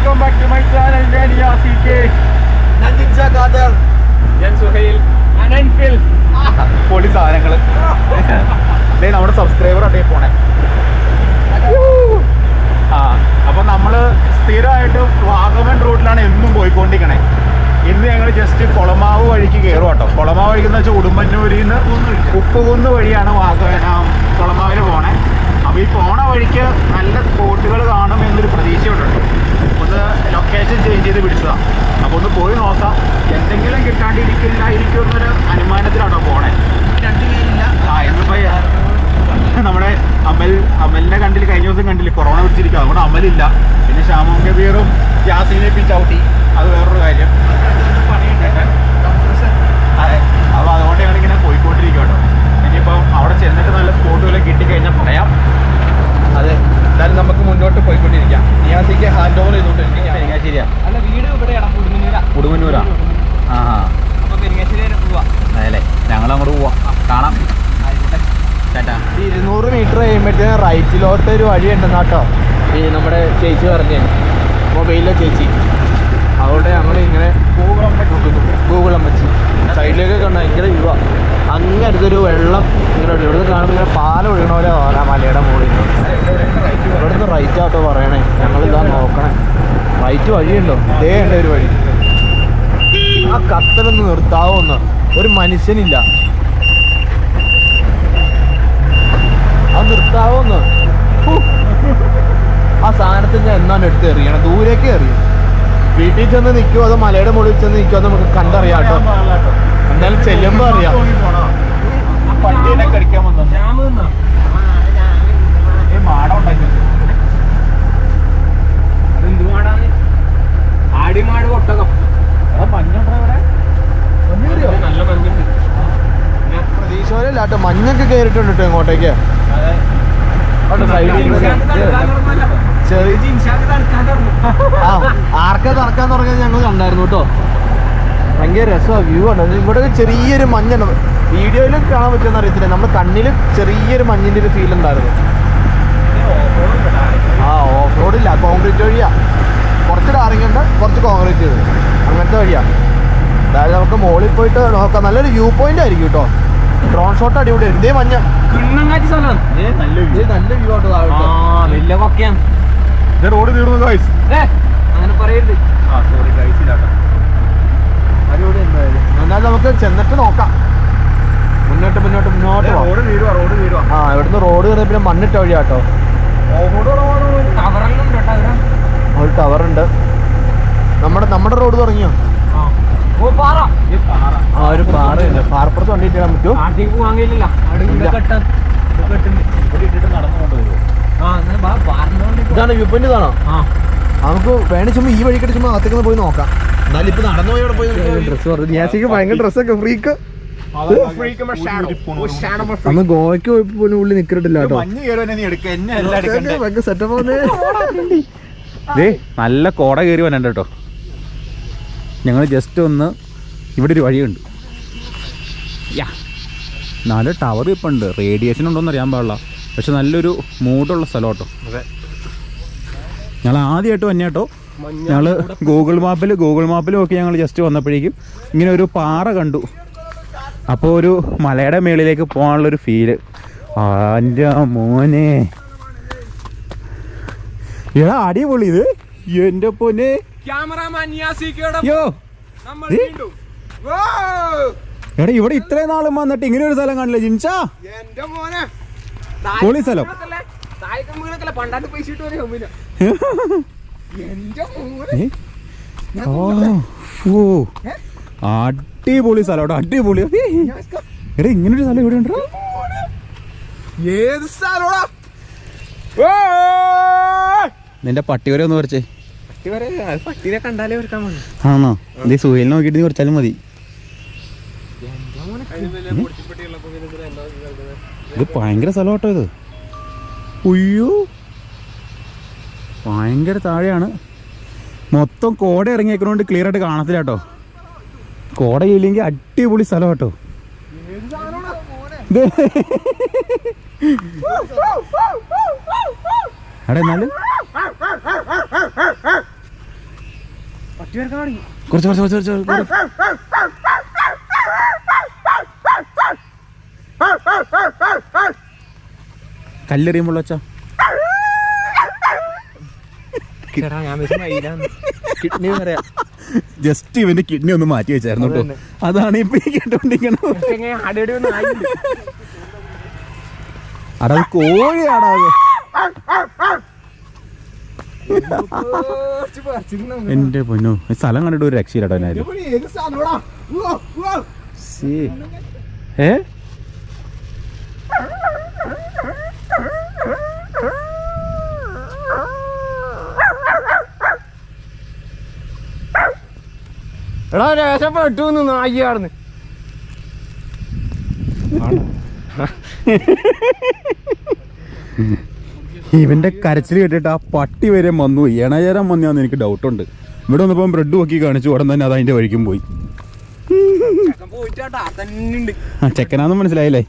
Welcome back to my channel ഞാൻ RCK. ഞാൻ ജിൻഷ ഖാദർ ഞാൻ സുഹൈൽ ഞാൻ അൻഫിൽ പൊളി സാധനങ്ങൾ. ദേ നമ്മുടെ സബ്സ്ക്രൈബർ അട്ടേ പോണേ. ആ അപ്പൊ നമ്മൾ സ്ഥിരമായിട്ട് വാഗമൺ റൂട്ടിലാണ് എന്നും പോയിക്കൊണ്ടിരിക്കണേ. ഇന്ന് ഞങ്ങൾ ജസ്റ്റ് കൊളമാവ് വഴിക്ക് കയറും കേട്ടോ. കൊളമാവ് വഴിക്ക് വെച്ചാൽ ഉടുമ്പന്നൂരിൽ നിന്ന് ഉപ്പുകുന്ന് വഴിയാണ് വാഗമൺ കൊളമാവിന് പോണേ. അപ്പൊ ഈ പോണ വഴിക്ക് നല്ല സ്പോട്ടുകൾ കാണും എന്നൊരു പ്രതീക്ഷയുണ്ട്. ഒന്ന് ലൊക്കേഷൻ ചേഞ്ച് ചെയ്ത് പിടിച്ചതാ. അപ്പൊ ഒന്ന് പോയി നോക്കാം. എന്തെങ്കിലും കിട്ടാണ്ടിരിക്കില്ലായിരിക്കും എന്നൊരു അനുമാനത്തിലാണോ പോണേ? ആ ഇന്നിപ്പോ നമ്മുടെ അമൽ അമലിനെ കണ്ടില്ല കഴിഞ്ഞ ദിവസം കണ്ടില്ല. കൊറോണ പിടിച്ചിരിക്കുക അതുകൊണ്ട് അമലില്ല. പിന്നെ ശ്യാമം കബീറും യാസിനെ പി ചവിട്ടി. അത് വേറൊരു കാര്യം. അതെ അപ്പോൾ അതുകൊണ്ട് ഞങ്ങളിങ്ങനെ പോയിക്കൊണ്ടിരിക്കും കേട്ടോ ഇനിയിപ്പോൾ അവിടെ ചെന്നിട്ട് നല്ല സ്പോട്ടുകൾ കിട്ടിക്കഴിഞ്ഞാൽ പറയാം. അതെ. എന്തായാലും നമുക്ക് മുന്നോട്ട് പോയിക്കൊണ്ടിരിക്കാം. നിയാസിക്ക് ഹാൻഡ് ഓവർ ചെയ്തോണ്ടിരിക്കും ഞാൻ ശരിയാ അല്ല വീട് ഇവിടെയാണ്? ആ ആ അപ്പൊ പെരിങ്ങശ്ശേരി വരെ പോവാ. അതല്ലേ ഞങ്ങൾ അങ്ങോട്ട് പോവാം കാണാം. ഇരുന്നൂറ് മീറ്റർ കഴിയുമ്പോഴത്തേനും റൈറ്റിലോട്ട് ഒരു വഴി ഉണ്ടെന്ന് കേട്ടോ. ഈ നമ്മുടെ ചേച്ചി പറഞ്ഞേ. മൊബൈലിലെ ചേച്ചി. അതുകൊണ്ട് ഞങ്ങൾ ഇങ്ങനെ ഗൂഗിൾ അമ്മച്ചി സൈഡിലേക്ക് കണ്ട. ഭയങ്കര യുവ അങ്ങ് അടുത്തൊരു വെള്ളം ഇങ്ങനെ. ഇവിടുന്ന് കാണുമ്പോൾ ഇങ്ങനെ പാലം ഒഴുകണ പോലെ മലയുടെ മുകളിൽ നിന്ന്. റൈറ്റ് ആട്ടോ പറയണേ. ഞങ്ങൾ ഇതാ നോക്കണേ. റൈറ്റ് വഴിയുണ്ടോ? ഇതേ ഉണ്ട് ഒരു വഴി. ആ കത്തലൊന്ന് നിർത്താവോ ഒന്ന് ഒരു മനുഷ്യനില്ല. ആ നിർത്താവോന്ന്. ഹൂ. ആ സാധനത്തിൽ ഞാൻ എന്നാണ് എടുത്ത് എറിയണം ദൂരേക്ക് എറിയും. വീട്ടിൽ ചെന്ന് നിൽക്കുമോ അതോ മലയുടെ മുകളിൽ ചെന്ന് നിൽക്കുമോ നമുക്ക് കണ്ടറിയാം കേട്ടോ. എന്തായാലും ചെല്ലുമ്പോ അറിയാം. പട്ടീനെ കടിക്കാൻ വന്നു മാടം ഉണ്ടാക്കി ആടിമാട് ഇവിടെ? നല്ല മഞ്ഞുണ്ട്. പ്രതീക്ഷയില്ല കേട്ടോ മഞ്ഞൊക്കെ കയറിയിട്ടുണ്ട് കേട്ടോ ഇങ്ങോട്ടേക്ക്. അതെ. സൈഡിൽ ചെറിയ ആ ആർക്കെ തറക്കാൻ തുടങ്ങിയത് ഞങ്ങൾ കണ്ടായിരുന്നു കേട്ടോ. ഭയങ്കര രസമാണ് വ്യൂ ആണ്. ഇവിടെ ചെറിയൊരു മഞ്ഞുണ്ട്. വീഡിയോയിലും കാണാൻ പറ്റുമെന്ന് അറിയത്തില്ല നമ്മൾ കണ്ണിൽ ചെറിയൊരു മഞ്ഞിന്റെ ഒരു ഫീൽ ഉണ്ടായിരുന്നു. ആ ഓഫ് റോഡില്ല കോൺക്രീറ്റ് വഴിയാ. കുറച്ച് ടാറിങ്ങുണ്ട് കുറച്ച് കോൺക്രീറ്റ് ചെയ്ത് അങ്ങനത്തെ വഴിയാണ് അതായത് നമുക്ക് മുകളിൽ പോയിട്ട് നോക്കാം. നല്ലൊരു വ്യൂ പോയിന്റ് ആയിരിക്കും കേട്ടോ ഡ്രോൺ ഷോട്ട് അടിപൊളി എന്തേ മഞ്ഞ. നല്ല വ്യൂ ആട്ടോ വലിയ റോഡ് തീർന്നു ഗൈസ് അങ്ങനെ പറയരുത്. ആ സോറി ഗൈസ് ഇല്ലാട്ടോ. അടിപൊളി എന്തായാലും. എന്നാൽ നമുക്ക് ചെന്നിട്ട് നോക്കാം. മുന്നോട്ട് മുന്നോട്ട് മുന്നോട്ട് റോഡ് തീരുവാ റോഡ് തീരുവാ ആ ഇവിടുന്ന് റോഡ് കയറി പിന്നെ മണ്ണിട്ട വഴിയാട്ടോ കവറെല്ലാം ഉണ്ട് കേട്ടോ അതിന്. ഒരു ടവർ ഉണ്ട്. നമ്മുടെ നമ്മുടെ റോഡ് തുടങ്ങിയോ? ആ. ഓ പാറ. ആ ഒരു പാറയുണ്ട്. പാറപ്പുറത്ത് വണ്ടി ഇട്ടാൻ പറ്റുമോ? ഇതാണ് വ്യൂ പോയിന്റ് ഇതാണോ ആ. നമുക്ക് വേണേ ചുമ്മാ ഈ വഴിക്കട്ട് ചുമ്മാ അകത്തേക്ക് പോയി നോക്കാം. എന്നാലും ഇപ്പൊ നടന്നു പോയി അവിടെ പോയി ഡ്രസ് പറഞ്ഞു ഞാസിക്ക് ഭയങ്കര ഡ്രസ്സൊക്കെ ഫ്രീക്ക് അന്ന് ഗോവയ്ക്ക് പോയപ്പോ പോലും ഉള്ളിൽ നിക്കറിട്ടില്ല കേട്ടോ. മഞ്ഞ് കയറി നീ എടുക്ക. എന്നെ എല്ലാം എടുക്കണ്ടേ? ഭയങ്കര സെറ്റപ്പ് ദേ നല്ല കോട കയറി വരണ്ട കേട്ടോ. ഞങ്ങൾ ജസ്റ്റ് ഒന്ന് ഇവിടെ ഒരു വഴിയുണ്ട്. യാ നാല് ടവർ ഇപ്പം ഉണ്ട്. റേഡിയേഷൻ ഉണ്ടോന്ന് അറിയാൻ പാടില്ല. പക്ഷെ നല്ലൊരു മൂടുള്ള സ്ഥലം കേട്ടോ. ഞങ്ങൾ ആദ്യമായിട്ട് വന്നെ കേട്ടോ. ഞങ്ങൾ ഗൂഗിൾ മാപ്പിൽ ഗൂഗിൾ മാപ്പിൽ നോക്കി ഞങ്ങൾ ജസ്റ്റ് വന്നപ്പോഴേക്കും ഇങ്ങനെ ഒരു പാറ കണ്ടു. അപ്പോൾ ഒരു മലയുടെ മേളിലേക്ക് പോകാനുള്ളൊരു ഫീൽ എന്റെ മോനെ. എടാ അടിപൊളി ഇത്. എന്റെ പൊന്നെ. ക്യാമറാമാൻ യോ. എടാ ഇവിടെ ഇത്രയും നാളും വന്നിട്ട് ഇങ്ങനെ ഒരു സ്ഥലം കാണില്ല ജിൻഷാ? എന്റെ മോനെ. പൊളി സ്ഥലം. പണ്ടാണ്ട് പൈസ? ഓ. അടിപൊളി സ്ഥലം അടിപൊളി. എടാ ഇങ്ങനെ ഒരു സ്ഥലം ഇവിടെ ഉണ്ടോ? ഏത് സ്ഥലോടാ നിന്റെ പട്ടി വരെ ഒന്ന് കുറച്ചേ ആണോ? നീ സുഹേൽ നോക്കിയിട്ട് നീ കുറച്ചാലും മതി. ഇത് ഭയങ്കര സ്ഥലം കേട്ടോ ഇത്. ഉയ്യോ. ഭയങ്കര താഴെയാണ്. മൊത്തം കോട ഇറങ്ങിയേക്കണോണ്ട് ക്ലിയർ ആയിട്ട് കാണത്തില്ല കേട്ടോ. കോട ഇല്ലെങ്കിൽ അടിപൊളി സ്ഥലം കേട്ടോ. എടാ എന്നാലും കുറച്ച് കുറച്ച് കുറച്ച് കുറച്ച് കുറച്ച്. കല്ലെറിയുമ്പോൾ മയിലാണ് കിഡ്നി പറയാം ജസ്റ്റ് ഇവന്റെ കിഡ്നി ഒന്ന് മാറ്റി വെച്ചായിരുന്നു കേട്ടോ. അതാണ് ഇപ്പൊ കേട്ടോണ്ടിരിക്കണത്. എങ്ങനെ ഒന്നും ആയില്ല. അടാ കോഴിയാടാ അത്. എന്റെ പൊന്നു സ്ഥലം കണ്ടിട്ട് ഒരു രക്ഷയില്ലാട്ടോ ഉവ്വ. ഏ? എടാ രക്ഷപ്പെട്ടു നായിയാർന്ന് ഇവന്റെ കരച്ചിൽ കേട്ടിട്ട് ആ പട്ടി വരെ വന്നു. എണചേരാൻ വന്നാന്ന് എനിക്ക് ഡൗട്ടുണ്ട് ഇവിടെ വന്നപ്പോ ബ്രെഡ് നോക്കി കാണിച്ചു. ഉടൻ തന്നെ അത് അതിന്റെ വഴിക്കും പോയി. ആ ചെക്കനാന്ന് മനസ്സിലായില്ലേ?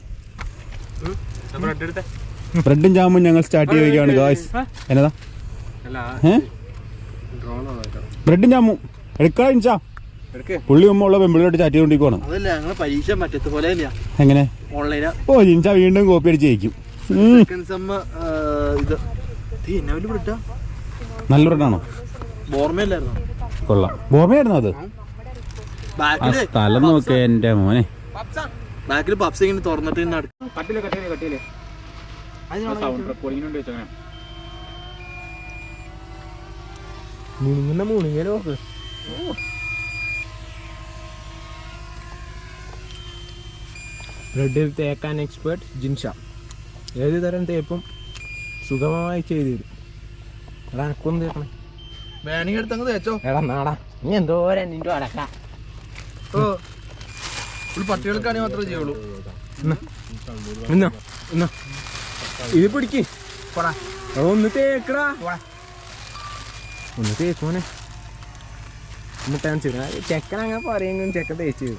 ബ്രെഡും ജാമും ഞങ്ങൾ സ്റ്റാർട്ട് ചെയ്യുകയാണ് ഗായ്സ് എന്നതാ? ബ്രെഡും ജാമും. എടുക്കാ പുള്ളി ഉമ്മ ഉള്ള പെമ്പിളിലോട്ട് ചാറ്റ് ചെയ്തോണ്ടിരിക്കുവാണ്. എങ്ങനെ? ഓൺലൈനാ ഓ ഇൻച്ച വീണ്ടും കോപ്പി അടിച്ച് ജയിക്കും. നല്ല ബ്രെഡാണോ ഓർമ്മയില്ലായിരുന്നു കൊള്ളാം. ബോർമയായിരുന്നു അത്? ആ സ്ഥലം നോക്കിയ എന്റെ മോനെ. ബാക്കിൽ പപ്സ് ഇങ്ങനെ തുറന്നിട്ട് ഇങ്ങനെ അടുത്ത് കട്ടിൽ കട്ടിൽ കട്ടിൽ. മുണിങ്ങുന്ന മുണിങ്ങല നോക്ക് ബ്രെഡിൽ തേക്കാൻ എക്സ്പേർട്ട് ജിൻഷ. ഏത് തരം തേപ്പും സുഗമമായി ചെയ്തു തരും. എടാ എനക്കൊന്നും തേക്കണം. വേണമെങ്കിൽ എടുത്തങ്ങ് തേച്ചോ. എടാ നാടാ. നീ എന്തോരം നിന്റെ അടക്ക ഓ ഫുൾ പട്ടികൾക്കാണെങ്കിൽ മാത്രമേ ചെയ്യുള്ളൂ. എന്നാ എന്നാ ഇത് പിടിക്ക്. എടാ, ഒന്ന് തേക്കടാ. ഒന്ന് തേക്കോനെ മുട്ട ചെക്കൻ അങ്ങനെ പറയുമെങ്കിലും ചെക്കൻ തേച്ച്.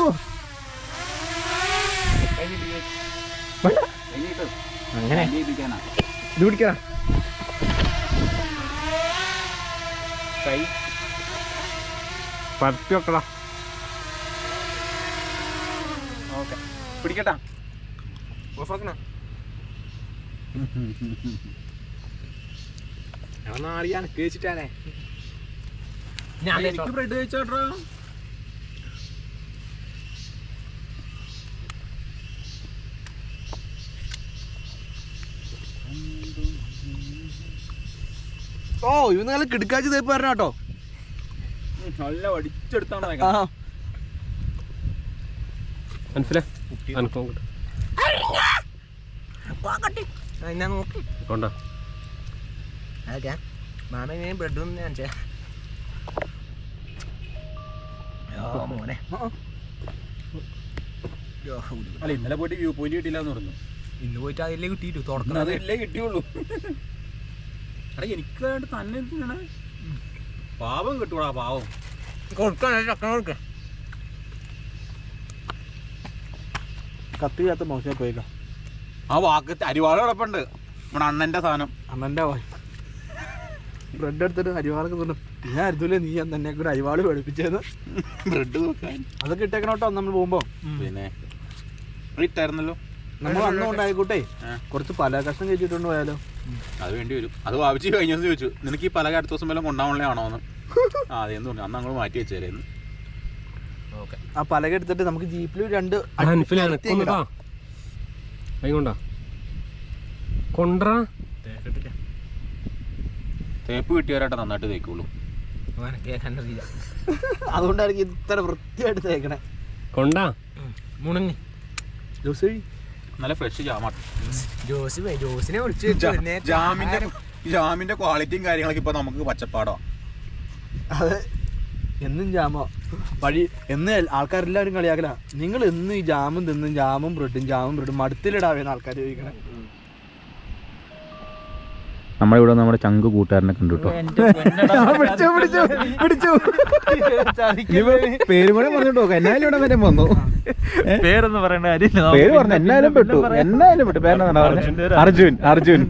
ഓ. അങ്ങനെ. ഇത് പിടിക്കണ പരത്തി വെക്കടാ. ഓക്കെ. പിടിക്കട്ടാ. ഓഫാക്കണ കേച്ചിട്ടാണേ കേച്ചിട്ടാലേ ഞാൻ എനിക്ക് ബ്രെഡ് കഴിച്ചോട്ടോ ഓ ഇവ നല്ല കിടക്കാച്ചി തേപ്പ് വരണം കേട്ടോ. നല്ല വടിച്ചെടുത്താണ് ആ മനസ്സിലാ കൊണ്ടോ. മാമ ബ്രെഡ് മോനെ. അല്ല ഇന്നലെ പോയിട്ട് വ്യൂ പോയിന്റ് കിട്ടില്ല എന്ന് പറഞ്ഞു. ഇന്ന് പോയിട്ട് അതിലേ കിട്ടിയിട്ടു തുടക്കം തുറക്കുന്നത് അതല്ലേ കിട്ടിയുള്ളൂ. എടാ എനിക്ക് വേണ്ടി തന്നെ എന്തിനാണ്? പാവം കിട്ടൂടാ പാവം. കൊടുക്കാൻ ചക്കൻ കൊടുക്ക. കത്തി കാത്ത മോശം പോയിക്കാം. ആ വാക്ക് അരിവാൾ കിടപ്പുണ്ട്. നമ്മുടെ അണ്ണന്റെ സാധനം. അണ്ണന്റെ ബ്രെഡ് എടുത്തിട്ട് അരിവാളൊക്കെ തിന്നു. ഞാൻ അരുതൂല നീ തന്നെ കൂടെ അരിവാൾ പഠിപ്പിച്ചത് ബ്രെഡ് നോക്കാൻ. അതൊക്കെ ഇട്ടേക്കണോട്ടോ നമ്മൾ പോകുമ്പോ. പിന്നെ ഇട്ടായിരുന്നല്ലോ നമ്മൾ അന്ന് ഉണ്ടായിക്കോട്ടെ. കുറച്ച് പല കഷ്ണം കഴിച്ചിട്ടുണ്ട് പോയാലോ. അത് വേണ്ടി വരും. അത് വാവിച്ച് കഴിഞ്ഞ ദിവസം ചോദിച്ചു നിനക്ക് ഈ പലക അടുത്ത ദിവസം വല്ലതും കൊണ്ടാവണേ ആണോ എന്ന് ആ അതെന്ന് പറഞ്ഞു. അന്ന് അങ്ങോട്ട് മാറ്റി വെച്ചേരായിരുന്നു. ഓക്കെ. ആ പലക എടുത്തിട്ട് നമുക്ക് ജീപ്പിൽ രണ്ട്. കൊണ്ടാ കൊണ്ടാ തേപ്പ് കിട്ടിയവരായിട്ട് നന്നായിട്ട് തേക്കുള്ളൂ. അതുകൊണ്ടായിരിക്കും ഇത്ര വൃത്തിയായിട്ട് തേക്കണേ. കൊണ്ടാ. മുണങ്ങി. ജ്യൂസ് നല്ല ഫ്രഷ് ജാമാണ് ജോസ് ജോസിനെ വിളിച്ചു ജാമിന്റെ ജാമിന്റെ ക്വാളിറ്റിയും കാര്യങ്ങളൊക്കെ ഇപ്പൊ നമുക്ക് പച്ചപ്പാടോ. അതെ. എന്നും ജാമോ വഴി എന്ന് ആൾക്കാരെല്ലാവരും കളിയാക്കല. നിങ്ങൾ എന്നും ഈ ജാമും തിന്നും ജാമും ബ്രെഡും ജാമും ബ്രെഡും മടുത്തിലിടാവേന്ന് ആൾക്കാർ ചോദിക്കണേ. നമ്മളിവിടെ നമ്മുടെ ചങ്ക് കൂട്ടുകാരനെ കണ്ടു പേര് പേരും കൂടെ പറഞ്ഞിട്ടോ എന്നാലും ഇവിടെ വരെ വന്നു. പേരൊന്നും പറയേണ്ട കാര്യമില്ല. പേര് പറഞ്ഞു എന്നാലും പെട്ടു. എന്നാലും പെട്ടു. പേരെന്താ പറഞ്ഞത് അർജുൻ അർജുൻ.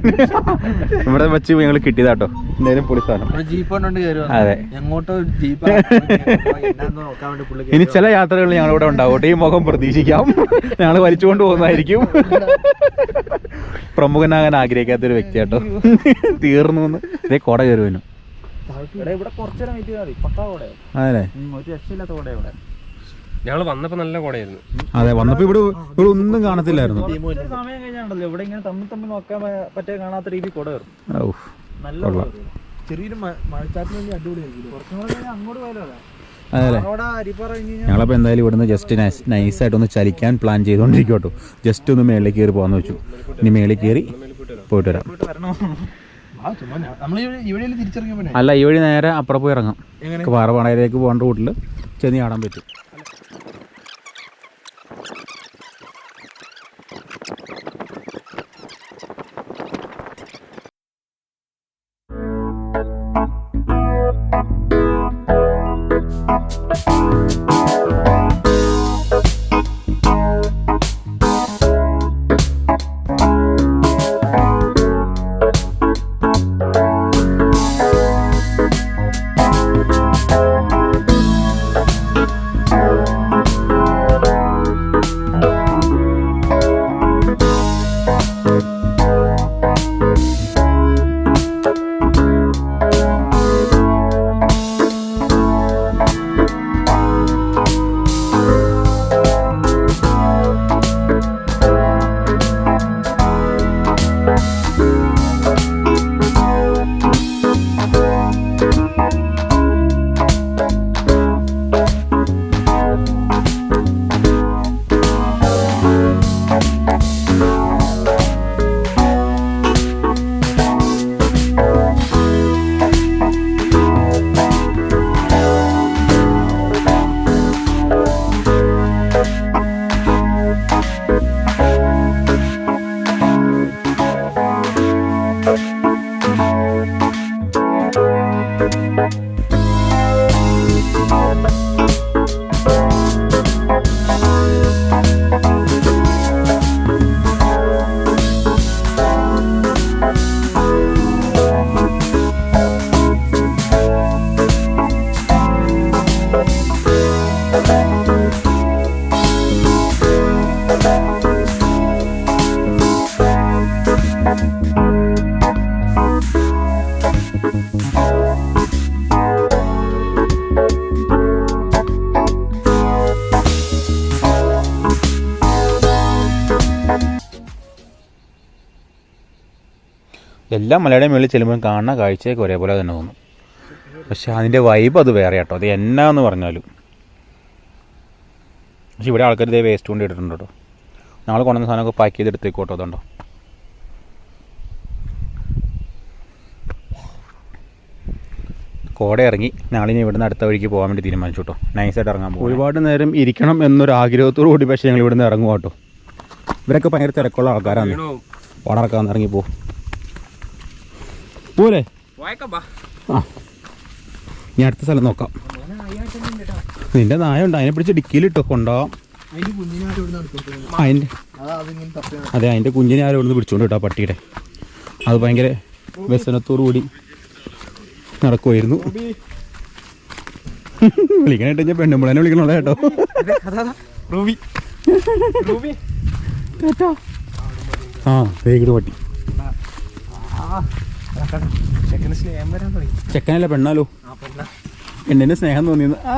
ഇവിടെ വെച്ച് ഞങ്ങൾ കിട്ടിയതാട്ടോ. എന്തായാലും പൊളി സാധനം. അതെ. എങ്ങോട്ടോ ജീപ്പ് നോക്കാൻ വേണ്ടി പുള്ളി ഇനി ചില യാത്രകൾ ഞങ്ങളിവിടെ ഉണ്ടാവും. ഈ മുഖം പ്രതീക്ഷിക്കാം. ഞങ്ങൾ വലിച്ചുകൊണ്ട് പോകുന്നതായിരിക്കും. പ്രമുഖനാകാൻ ആഗ്രഹിക്കാത്ത ഒരു വ്യക്തി കേട്ടോ തീർന്നു എന്ന്. ഇതേ കോട കയറുവനും. അതെ ഒരു രക്ഷയില്ലാത്ത കൂടെ ഇവിടെ ഞങ്ങൾ വന്നപ്പോ നല്ല കോടയായിരുന്നു. അതെ വന്നപ്പോ ഇവിടെ ഇവിടെ ഒന്നും കാണത്തില്ലായിരുന്നു. സമയം കഴിഞ്ഞാണല്ലോ. ഇവിടെ ഇങ്ങനെ തമ്മിൽ തമ്മിൽ നോക്കാൻ പറ്റേ കാണാത്ത രീതി കൂടെ കയറും. നല്ല. ചെറിയൊരു മഴച്ചാറ്റിന് വേണ്ടി അടിപൊളിയായിരിക്കും കുറച്ചും കൂടെ കഴിഞ്ഞാൽ അങ്ങോട്ട് പോയാലോ അതെ? അല്ലേ അവിടെ അരിപ്പാറ കഴിഞ്ഞ് കഴിഞ്ഞാൽ ഞങ്ങളപ്പോൾ എന്തായാലും ഇവിടുന്ന് ജസ്റ്റ് നൈസായിട്ടൊന്ന് ചലിക്കാൻ പ്ലാൻ ചെയ്തുകൊണ്ടിരിക്കും കേട്ടോ ജസ്റ്റ് ഒന്ന് മേളിൽ കയറി പോകാന്ന് വെച്ചു. ഇനി മേളിൽ കയറി പോയിട്ട് വരാം. അല്ല ഈ വഴി നേരെ അപ്പുറം പോയി ഇറങ്ങാം. പാറപാണയിലേക്ക് പോകേണ്ട റൂട്ടിൽ ചെന്ന് ചാടാൻ പറ്റും. Música എല്ലാ മലയുടെയും മുകളിൽ ചെല്ലുമ്പോഴും കാണുന്ന കാഴ്ചയൊക്കെ ഒരേപോലെ തന്നെ തോന്നും. പക്ഷെ അതിന്റെ വൈബ് അത് വേറെ കേട്ടോ. അത് എന്നാന്ന് പറഞ്ഞാലും. പക്ഷെ ഇവിടെ ആൾക്കാർ ഇതേ വേസ്റ്റ് കൊണ്ട് ഇട്ടിട്ടുണ്ട് കേട്ടോ. ഞങ്ങൾ കൊണ്ടുവന്ന സാധനമൊക്കെ പാക്ക് ചെയ്ത് എടുത്തേക്കോട്ടോ അതുണ്ടോ കോട ഇറങ്ങി. നാളിനി ഇവിടുന്ന് അടുത്ത വഴിക്ക് പോകാൻ വേണ്ടി തീരുമാനിച്ചു കേട്ടോ. നൈസായിട്ട് ഇറങ്ങാൻ പോകും ഒരുപാട് നേരം ഇരിക്കണം എന്നൊരു ആഗ്രഹത്തോടു കൂടി പക്ഷേ ഞങ്ങൾ ഇവിടുന്ന് ഇറങ്ങും കേട്ടോ. ഇവരൊക്കെ ഭയങ്കര തിരക്കുള്ള ആൾക്കാരാണ്. ഓടറക്കാൻ ഇറങ്ങി പോ. പോലെ ആ. ഇനി അടുത്ത സ്ഥലം നോക്കാം. നിന്റെ നായ ഉണ്ട് അതിനെ പിടിച്ച് ഡിക്കിയിലിട്ടോ കൊണ്ടുപോകാം അതിന്റെ അതിന്റെ അതാ അതിങ്ങനെ തപ്പി അതെ അതിന്റെ കുഞ്ഞിനെ ആരും ഇവിടുന്ന് പിടിച്ചോണ്ട് കേട്ടോ പട്ടിയുടെ. അത് ഭയങ്കര വ്യസനത്തോടു കൂടി നടക്കുമായിരുന്നു വിളിക്കണേട്ട് ഞാൻ പെണ്ണുമ്പിളനെ വിളിക്കണോളെ കേട്ടോ. റൂബി. റൂബി. ആ വേഗിട് പട്ടി. ആ. ചെക്കനല്ല പെണ്ണാലോ? ആ പെണ്ണ. എന്നെ സ്നേഹം തോന്നിയത് ആ.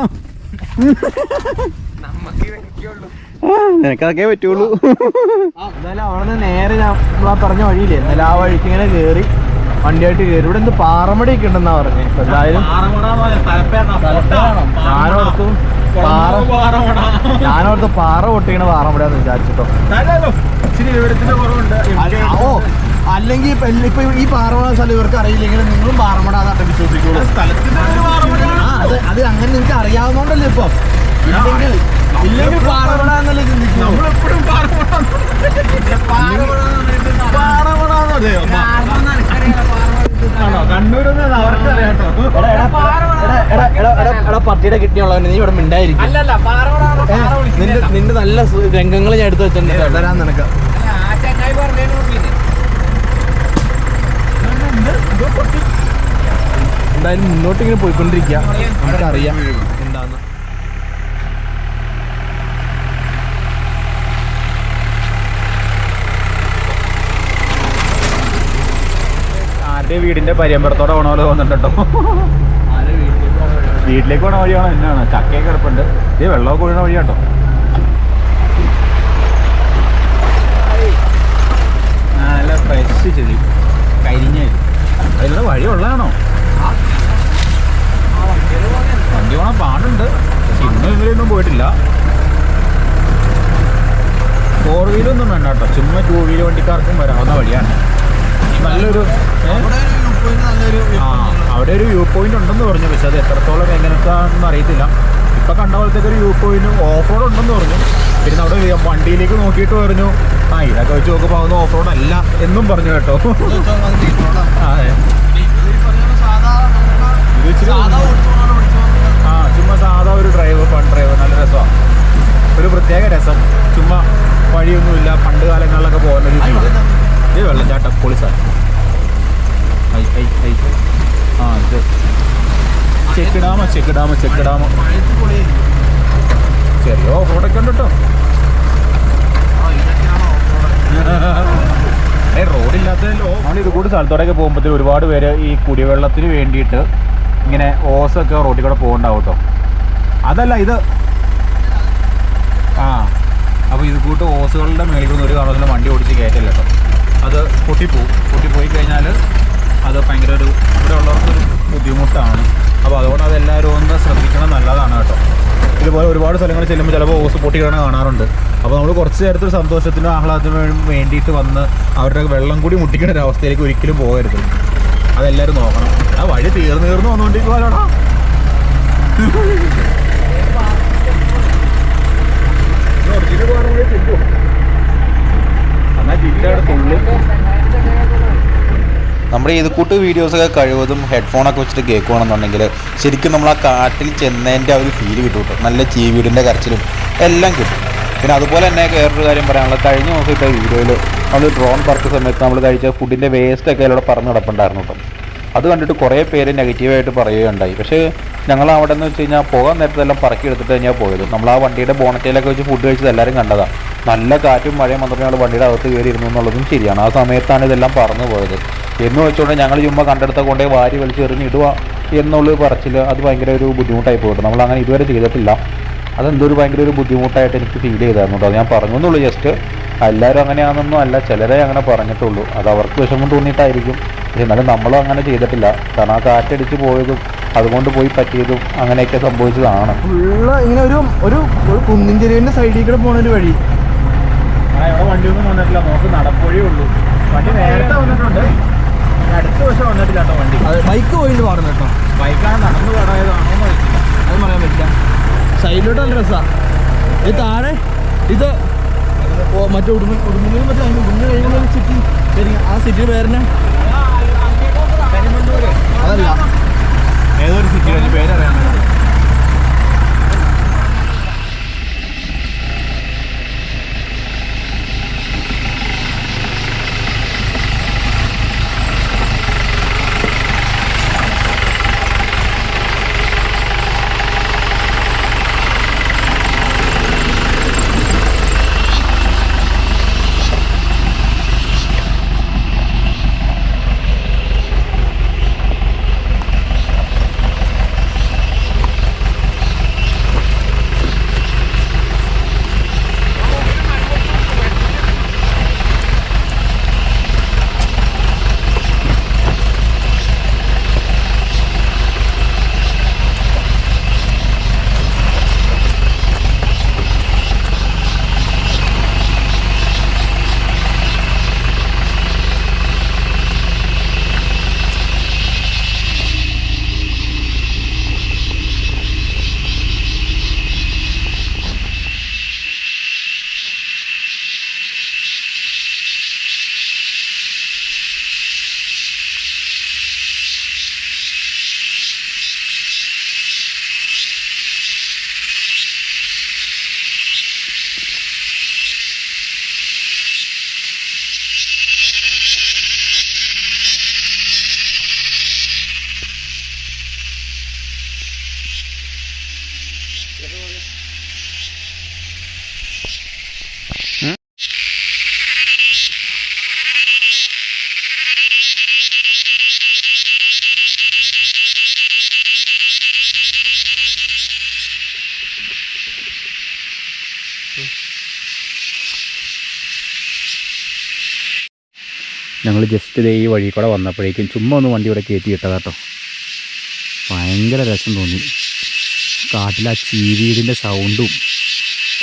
നിനക്കതൊക്കെ പറ്റുള്ളൂ. എന്തായാലും അവിടെ നിന്ന് നേരെ ഞാൻ പറഞ്ഞ വഴിയില്ലേ? എന്നാലും ആ വഴിക്ക് ഇങ്ങനെ കേറി വണ്ടിയായിട്ട് കയറി ഇവിടെ എന്ത് പാറമടിയൊക്കെ ഉണ്ടെന്നാ പറഞ്ഞേ? ഇപ്പൊ എന്തായാലും ഞാനോർത്തു പാറ ഞാനോർത്ത് പാറ പൊട്ടിക്കണ പാറമടയാന്ന് വിചാരിച്ചിട്ടോ. ഓ അല്ലെങ്കിൽ ഇപ്പൊ ഈ പാറമട സ്ഥലം ഇവർക്ക് അറിയില്ലെങ്കിൽ നിങ്ങളും പാറമട അതാട്ടെ വിശ്വസിക്കുള്ളൂ. അത് അത് അങ്ങനെ നിങ്ങൾക്ക് അറിയാവുന്നോണ്ടല്ലേ ഇപ്പൊ? ഇല്ലെങ്കിൽ ഇല്ലെങ്കിൽ പാറമട എന്നല്ലേ ചിന്തിക്കുള്ളൂ. പട്ടിയുടെ കിട്ടിയുള്ളവന് നീ ഇവിടെ മിണ്ടായിരിക്കും. നിന്റെ നിന്റെ നല്ല രംഗങ്ങൾ ഞാൻ എടുത്തു വെച്ചിട്ടുണ്ട് തരാൻ നിനക്ക് ആ ചങ്ങായി പറഞ്ഞു പിന്നെ എന്തായാലും മുന്നോട്ട് ഇങ്ങനെ പോയിക്കൊണ്ടിരിക്കുക നമുക്കറിയാം എന്താന്ന്. ആരുടെ വീടിന്റെ പര്യമ്പരത്തോടെ പോണ പോലെ തോന്നുന്നുണ്ടോ? വീട്ടിലേക്ക് പോണ വഴിയാണോ? എന്നാണ്. ചക്കയൊക്കെ കിടപ്പുണ്ട്. ഇത് വെള്ളമൊക്കെ ഒഴുകുന്ന വഴിയാട്ടോ. നല്ല ഫ്രഷ് ചെടി കരിഞ്ഞ അതിലൂടെ വഴി ഉള്ളതാണോ വണ്ടി പോണ പാടുണ്ട് പക്ഷെ ഇന്നും ഇതിലൊന്നും പോയിട്ടില്ല ഫോർ വീലൊന്നും വേണ്ട കേട്ടോ ചുമ്മാ ടൂ വീലർ വണ്ടിക്കാർക്കും വരാവുന്ന വഴിയാണ് നല്ലൊരു ഏ? ആ അവിടെ ഒരു വ്യൂ പോയിന്റ് ഉണ്ടെന്ന് പറഞ്ഞു പക്ഷെ അത് എത്രത്തോളം എങ്ങനത്താണെന്ന് അറിയത്തില്ല പോലത്തേക്ക് ഒരു വ്യൂ പോയിന്റ് ഓഫ് റോഡ് ഉണ്ടെന്ന് പറഞ്ഞു. പിന്നെ അവിടെ വണ്ടിയിലേക്ക് നോക്കിയിട്ട് പറഞ്ഞു ആ ഇതൊക്കെ വെച്ച് നോക്കുമ്പോൾ അതൊന്നും ഓഫ് റോഡ് അല്ല എന്നും പറഞ്ഞു കേട്ടോ. അതെ. ഇത് ഇച്ചിരി ആ ചുമ്മാ സാധാ ഒരു ഡ്രൈവർ ഫൺ ഡ്രൈവർ നല്ല രസമാണ് ഒരു പ്രത്യേക രസം. ചുമ്മാ വഴിയൊന്നുമില്ല. പണ്ട് കാലങ്ങളിലൊക്കെ പോകുന്ന ഒരു ഫീൽ ഇത് വെള്ളച്ചാട്ടം പൊളിസാണ് ഐ ഐ ഐ. ആ ഇത്. ചെക്ക് ഡാമ ചെക്ക് ഡാമ ചെക്ക് ഡാമ. ചെറിയ ഓഫ് റോഡൊക്കെ ഉണ്ട് കേട്ടോ. റോഡില്ലാത്തതല്ലോ നമ്മൾ ഇത് കൂടി സ്ഥലത്തോടൊക്കെ പോകുമ്പോഴത്തേക്ക് ഒരുപാട് പേര് ഈ കുടിവെള്ളത്തിന് വേണ്ടിയിട്ട് ഇങ്ങനെ ഓസൊക്കെ റോഡിൽ കൂടെ പോകണ്ടാവും കേട്ടോ. അതല്ല ഇത് ആ അപ്പോൾ ഇത് കൂട്ട് ഓസുകളുടെ മേളിൽ നിന്ന് ഒരു കാരണത്തിലും വണ്ടി ഓടിച്ച് കയറ്റില്ല കേട്ടോ. അത് പൊട്ടിപ്പോവും. പൊട്ടിപ്പോയി കഴിഞ്ഞാൽ അത് ഭയങ്കര ഒരു ഇവിടെ ഉള്ളവർക്കൊരു ബുദ്ധിമുട്ടാണ്. അപ്പോൾ അതുകൊണ്ട് അതെല്ലാവരും ഒന്ന് ശ്രദ്ധിക്കണം നല്ലതാണ് കേട്ടോ. ഇതുപോലെ ഒരുപാട് സ്ഥലങ്ങളിൽ ചെല്ലുമ്പോൾ ചിലപ്പോൾ ഓസ് പൊട്ടി കിടന്ന് കാണാറുണ്ട്. അപ്പോൾ നമ്മൾ കുറച്ച് നേരത്തെ സന്തോഷത്തിനും ആഹ്ലാദത്തിനും വേണ്ടിയിട്ട് വന്ന് അവരുടെ വെള്ളം കൂടി മുട്ടിക്കുന്ന ഒരു അവസ്ഥയിലേക്ക് ഒരിക്കലും പോകരുത്. അതെല്ലാവരും നോക്കണം. ആ വഴി തീർന്നു തീർന്നു വന്നുകൊണ്ടിരിക്കുവാലോടാ ഒറിജിനൽ പോകാൻ കൂടി ചെല്ലുമോ എന്നാൽ ജില്ലയുടെ തുള്ളി. നമ്മുടെ ഇത് കൂട്ട് വീഡിയോസൊക്കെ കഴിവതും ഹെഡ്ഫോണൊക്കെ വെച്ചിട്ട് കേൾക്കുകയാണെന്നുണ്ടെങ്കിൽ ശരിക്കും നമ്മൾ ആ കാട്ടിൽ ചെന്നതിന്റെ ഒരു ഫീൽ കിട്ടും കേട്ടോ നല്ല ചീവീടിന്റെ കരച്ചിലും എല്ലാം കിട്ടും. പിന്നെ അതുപോലെ തന്നെ വേറൊരു കാര്യം പറയാനുള്ളത് കഴിഞ്ഞ ദിവസം ഇട്ട വീഡിയോയിൽ നമ്മൾ ഡ്രോൺ പറത്ത സമയത്ത് നമ്മൾ കഴിച്ച ഫുഡിന്റെ വേസ്റ്റൊക്കെ അതിലൂടെ പറഞ്ഞു കിടപ്പുണ്ടായിരുന്നു കേട്ടോ അത് കണ്ടിട്ട് കുറേ പേര് നെഗറ്റീവായിട്ട് പറയുകയുണ്ടായി. പക്ഷേ ഞങ്ങൾ അവിടെ നിന്ന് വെച്ച് കഴിഞ്ഞാൽ പോകാൻ നേരത്തെല്ലാം പറക്കി എടുത്തിട്ട് തന്നെയാണ് പോയത്. നമ്മൾ ആ വണ്ടിയുടെ ബോണറ്റിലൊക്കെ വെച്ച് ഫുഡ് കഴിച്ചത് എല്ലാവരും കണ്ടതാണ് നല്ല കാറ്റും മഴയും വന്നപ്പോൾ ഞങ്ങൾ വണ്ടിയുടെ അകത്ത് കയറി ഇരുന്നു എന്നുള്ളതും ശരിയാണ്. ആ സമയത്താണ് ഇതെല്ലാം പറഞ്ഞു പോയത്. എന്ന് വെച്ചുകൊണ്ട് ഞങ്ങൾ ചുമ്മാ കണ്ടെടുത്ത കൊണ്ടേ വാരി വലിച്ചെറിഞ്ഞ് ഇടുക എന്നുള്ളത് പറച്ചിൽ അത് ഭയങ്കര ഒരു ബുദ്ധിമുട്ടായി പോയിട്ട് നമ്മൾ അങ്ങനെ ഇതുവരെ ചെയ്തിട്ടില്ല. അതെന്തൊരു ഭയങ്കര ഒരു ബുദ്ധിമുട്ടായിട്ട് എനിക്ക് ഫീൽ ചെയ്തായിരുന്നു കേട്ടോ. ഞാൻ പറഞ്ഞു എന്നുള്ളൂ ജസ്റ്റ് എല്ലാവരും അങ്ങനെയാണെന്നൊന്നും അല്ല ചിലരെ അങ്ങനെ പറഞ്ഞിട്ടുള്ളൂ. അത് അവർക്ക് വിഷമം തോന്നിയിട്ടായിരിക്കും. പക്ഷെ എന്നാലും നമ്മളും അങ്ങനെ ചെയ്തിട്ടില്ല. കാരണം ആ കാറ്റടിച്ച് പോയതും അതുകൊണ്ട് പോയി പറ്റിയതും അങ്ങനെയൊക്കെ സംഭവിച്ചതാണ്. ഫുള്ള് ഇങ്ങനെ ഒരു ഒരു ഒരു കുന്നിൻ ചെരുവിന്റെ സൈഡിൽ കൂടെ പോണ ഒരു വഴി. ഇവിടെ വണ്ടിയൊന്നും വന്നിട്ടില്ല. നമുക്ക് നടപ്പുഴയേ ഉള്ളൂ. വണ്ടി നേരത്തെ വന്നിട്ടുണ്ട്. അടുത്ത ദിവസം വന്നിട്ടില്ല കേട്ടോ വണ്ടി. അത് ബൈക്ക് പോയിട്ട് പാടുന്നു കേട്ടോ. ബൈക്കാണ് നടന്നു കടയതാണോ എന്ന് അറിയില്ല അത് പറയാൻ പറ്റില്ല. സൈഡിലോട്ട് നല്ല രസമാണ് ഇത് താഴെ ഇത് മറ്റേ ഉടുമ്പ ഉടുമ്പൂരും മറ്റേ ഉടുമ്പ് കഴിയുന്ന ഒരു സിറ്റി ശരി ആ സിറ്റി പേരിന് അതല്ല. ഏതൊരു സിറ്റി പേരറിയാൻ ജസ്റ്റ് ഇതേ ഈ വഴി കൂടെ വന്നപ്പോഴേക്കും ചുമ്മാ ഒന്ന് വണ്ടി ഇവിടെ കയറ്റി ഇട്ടതാ കേട്ടോ ഭയങ്കര രസം തോന്നി. കാട്ടിൽ ആ ചീവീടിന്റെ സൗണ്ടും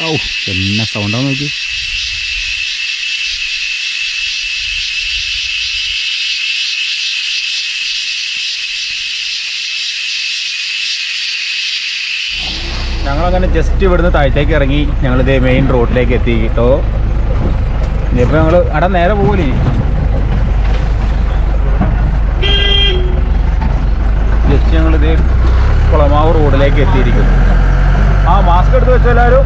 ഔ എന്നാ സൗണ്ടാന്ന് നോക്കി ഞങ്ങളങ്ങനെ ജസ്റ്റ് ഇവിടുന്ന് താഴത്തേക്ക് ഇറങ്ങി ഞങ്ങളിത് മെയിൻ റോഡിലേക്ക് എത്തി കേട്ടോ ഇനിയിപ്പോൾ ഞങ്ങൾ അവിടെ നേരെ പോകില്ലേ ജസ്റ്റ് ഞങ്ങളിത് കുളമാവ് റോഡിലേക്ക് എത്തിയിരിക്കുന്നു. ആ മാസ്ക് എടുത്ത് വെച്ച എല്ലാവരും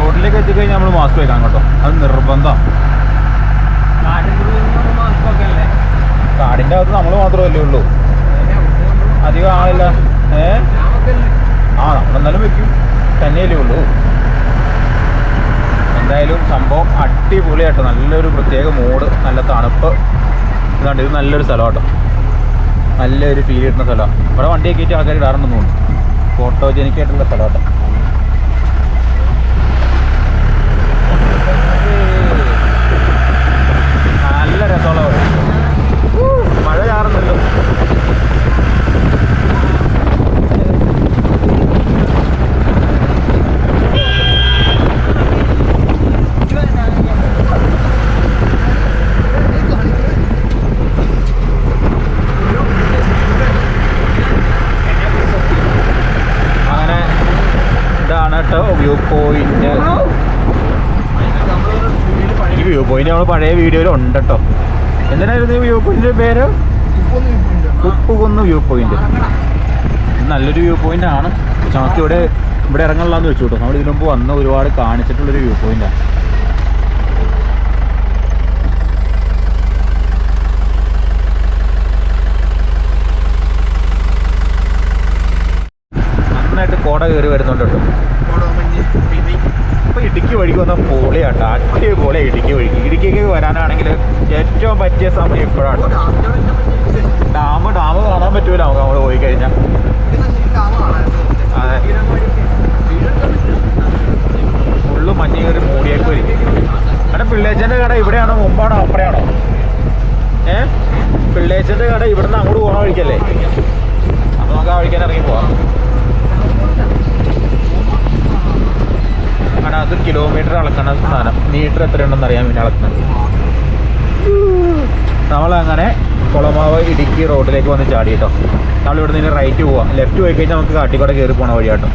റോഡിലേക്ക് എത്തിക്കഴിഞ്ഞാൽ നമ്മൾ മാസ്ക് വെക്കാം കേട്ടോ. അത് നിർബന്ധം. കാടിന്റെ അകത്ത് നമ്മൾ മാത്രമല്ലേ ഉള്ളൂ. അധികം ആളില്ല. ഏ? ആ നമ്മളെന്നാലും വെക്കും. തന്നെയല്ലേ ഉള്ളൂ. എന്തായാലും സംഭവം അടിപൊളിയാട്ടോ. നല്ലൊരു പ്രത്യേക മൂഡ് നല്ല തണുപ്പ്. ഇതാണ്ട് ഇത് നല്ലൊരു സ്ഥലം കേട്ടോ. നല്ലൊരു ഫീൽ കിട്ടുന്ന സ്ഥലമാണ് ഇവിടെ വണ്ടി കയറ്റി ആൾക്കാർ ഇടാറുണ്ടെന്ന് തോന്നുന്നു. ഫോട്ടോജനിക് ആയിട്ടുള്ള സ്ഥലം കേട്ടോ നല്ല രസമുള്ള വഴി മഴ ചാറുന്നല്ലോ അങ്ങനെ കേട്ടോ വ്യൂ പോയിന്റ് ഈ വ്യൂ പോയിന്റ് നമ്മൾ പഴയ വീഡിയോയിൽ ഉണ്ട് കേട്ടോ എന്തിനായിരുന്നു ഈ വ്യൂ പോയിന്റിന്റെ പേര്? ഉപ്പുകുന്ന് വ്യൂ പോയിന്റ് നല്ലൊരു വ്യൂ പോയിന്റ് ആണ്. നമുക്ക് ഇവിടെ ഇവിടെ ഇറങ്ങണമെന്ന് വെച്ചു കേട്ടോ നമ്മൾ ഇതിനു മുമ്പ് വന്ന് ഒരുപാട് കാണിച്ചിട്ടുള്ളൊരു വ്യൂ പോയിന്റാണ് നന്നായിട്ട് കോട കയറി വരുന്നുണ്ട് കേട്ടോ ഇടുക്കി വഴിക്ക് വന്ന പൊളിയാട്ടോ. അടിപൊളി ഇടുക്കി വഴിക്ക്. ഇടുക്കിക്ക് വരാനാണെങ്കിൽ ഏറ്റവും പറ്റിയ സമയം ഇപ്പോഴാണ്. ഡാം ഡാം കാണാൻ പറ്റൂല നമുക്ക് നമ്മൾ പോയി കഴിഞ്ഞാൽ അതെ. ഫുള്ള് മഞ്ഞ് കയറി മൂടിയേക്ക് വരും. അവിടെ പിള്ളേച്ചന്റെ കട ഇവിടെയാണോ? മുമ്പാണോ? അപ്പുറയാണോ? ഏ? പിള്ളേച്ചന്റെ കട ഇവിടുന്ന് അങ്ങോട്ട് പോകണ വഴിക്കല്ലേ? അപ്പോൾ നമുക്ക് ആ വഴിക്കാൻ ഇറങ്ങി പോവാം. അത് കിലോമീറ്റർ അളക്കണ സ്ഥാനം മീറ്റർ എത്രയുണ്ടെന്ന് അറിയാൻ വേണ്ടി അളക്കുന്നത് നമ്മളങ്ങനെ കുളമാവ് ഇടുക്കി റോഡിലേക്ക് വന്ന് ചാടി കേട്ടോ നമ്മൾ ഇവിടെ നിന്ന് റൈറ്റ് പോവാം. ലെഫ്റ്റ് പോയി കഴിഞ്ഞാൽ നമുക്ക് കാട്ടിക്കൂടെ കയറി പോണ വഴിയാട്ടോ.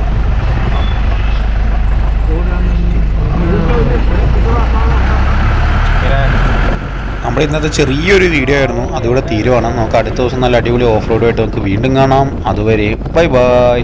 നമ്മുടെ ഇന്നത്തെ ചെറിയൊരു വീഡിയോ ആയിരുന്നു. അതിവിടെ തീരുവാണ്. നമുക്ക് അടുത്ത ദിവസം നല്ല അടിപൊളി ഓഫ് റോഡുമായിട്ട് നമുക്ക് വീണ്ടും കാണാം. അതുവരെ ബൈ ബൈ